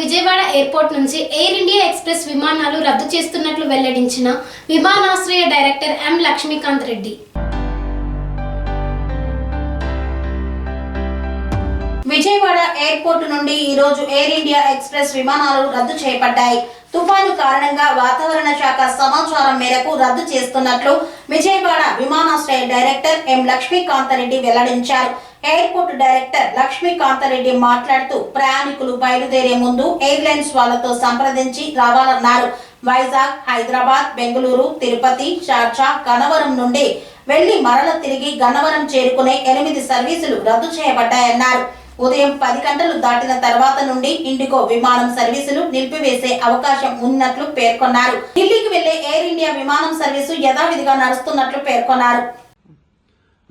Vijayawada airport నుంచి air India express విమానాలు రద్దు చేస్తున్నట్లు వెల్లడించిన విమానాశ్రయ director M Lakshmikant Reddy. Vijayawada airport నుండి ఈ రోజు ఎయిర్ ఇండియా ఎక్స్ప్రెస్ విమానాలు రద్దు చేయబడ్డాయి తుఫాను కారణంగా వాతావరణ శాఖ సమాచారం మేరకు రద్దు చేస్తున్నట్లు విజయవాడ విమానాశ్రయ డైరెక్టర్ ఎం లక్ష్మీకాంతరెడ్డి వెల్లడించారు. ఎయిర్పోర్ట్ డైరెక్టర్ లక్ష్మీకాంతారెడ్డి మాట్లాడుతూ ప్రయాణికులు బయలుదేరే ముందు ఎయిర్లైన్స్ వాళ్ళతో సంప్రదించి రావాలన్నారు. వైజాగ్ హైదరాబాద్ బెంగళూరు తిరుపతి షార్జా గన్నవరం నుండి వెళ్ళి మరల తిరిగి గన్నవరం చేరుకునే ఎనిమిది సర్వీసులు రద్దు చేయబడ్డాయన్నారు. ఉదయం పది గంటలు దాటిన తర్వాత నుండి ఇండిగో విమానం సర్వీసులు నిలిపివేసే అవకాశం ఉన్నట్లు పేర్కొన్నారు. ఢిల్లీకి వెళ్ళే ఎయిర్ ఇండియా విమానం సర్వీసు యథావిధిగా నడుస్తున్నట్లు పేర్కొన్నారు.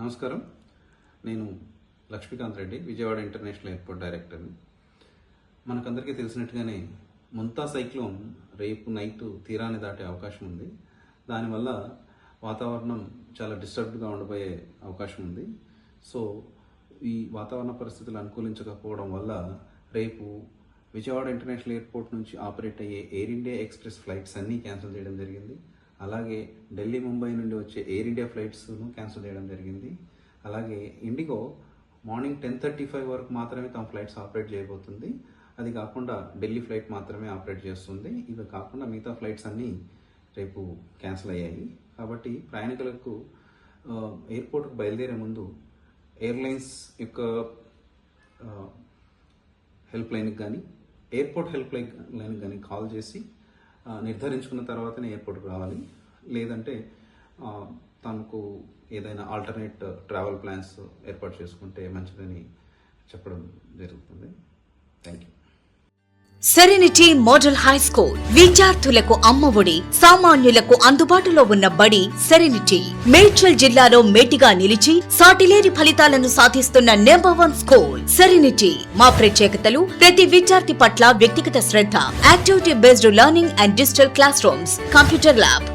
నమస్కారం. నేను లక్ష్మీకాంత్ రెడ్డి విజయవాడ ఇంటర్నేషనల్ ఎయిర్పోర్ట్ డైరెక్టర్ని మనకందరికీ తెలిసినట్టుగానే ముంతా సైక్లోన్ రేపు నైట్ తీరాన్ని దాటే అవకాశం ఉంది. దానివల్ల వాతావరణం చాలా డిస్టర్బ్డ్గా ఉండబోయే అవకాశం ఉంది. సో ఈ వాతావరణ పరిస్థితులు అనుకూలించకపోవడం వల్ల రేపు విజయవాడ ఇంటర్నేషనల్ ఎయిర్పోర్ట్ నుంచి ఆపరేట్ అయ్యే ఎయిర్ ఇండియా ఎక్స్ప్రెస్ ఫ్లైట్స్ అన్నీ క్యాన్సిల్ చేయడం జరిగింది. అలాగే ఢిల్లీ ముంబై నుండి వచ్చే ఎయిర్ ఇండియా ఫ్లైట్స్ను క్యాన్సిల్ చేయడం జరిగింది. అలాగే IndiGo morning ten thirty five వరకు మాత్రమే తమ ఫ్లైట్స్ ఆపరేట్ చేయబోతుంది. అది కాకుండా ఢిల్లీ ఫ్లైట్ మాత్రమే ఆపరేట్ చేస్తుంది. ఇవి కాకుండా మిగతా ఫ్లైట్స్ అన్నీ రేపు క్యాన్సిల్ అయ్యాయి. కాబట్టి ప్రయాణికులకు ఎయిర్పోర్ట్కు బయలుదేరే ముందు ఎయిర్లైన్స్ యొక్క హెల్ప్ లైన్కి కానీ ఎయిర్పోర్ట్ హెల్ప్ లైన్ లైన్కి కానీ కాల్ చేసి నిర్ధారించుకున్న తర్వాతనే ఎయిర్పోర్ట్కి రావాలి. లేదంటే తనకు ఏదైనా ఆల్టర్నేట్ ట్రావెల్ ప్లాన్స్ ఏర్పాటు చేసుకుంటే మంచిదని చెప్పడం జరుగుతుంది. Thank you Serenity Model High School విద్యార్థులకు అమ్మఒడి సామాన్యులకు అందుబాటులో ఉన్న బడి సెరెనిటీ మేడ్చల్ జిల్లాలో మేటిగా నిలిచి సాటిలేని ఫలితాలను సాధిస్తున్న నెంబర్ వన్ స్కూల్ సెరెనిటీ మా ప్రత్యేకతలు ప్రతి విద్యార్థి పట్ల వ్యక్తిగత శ్రద్ధ activity based learning and digital classrooms computer lab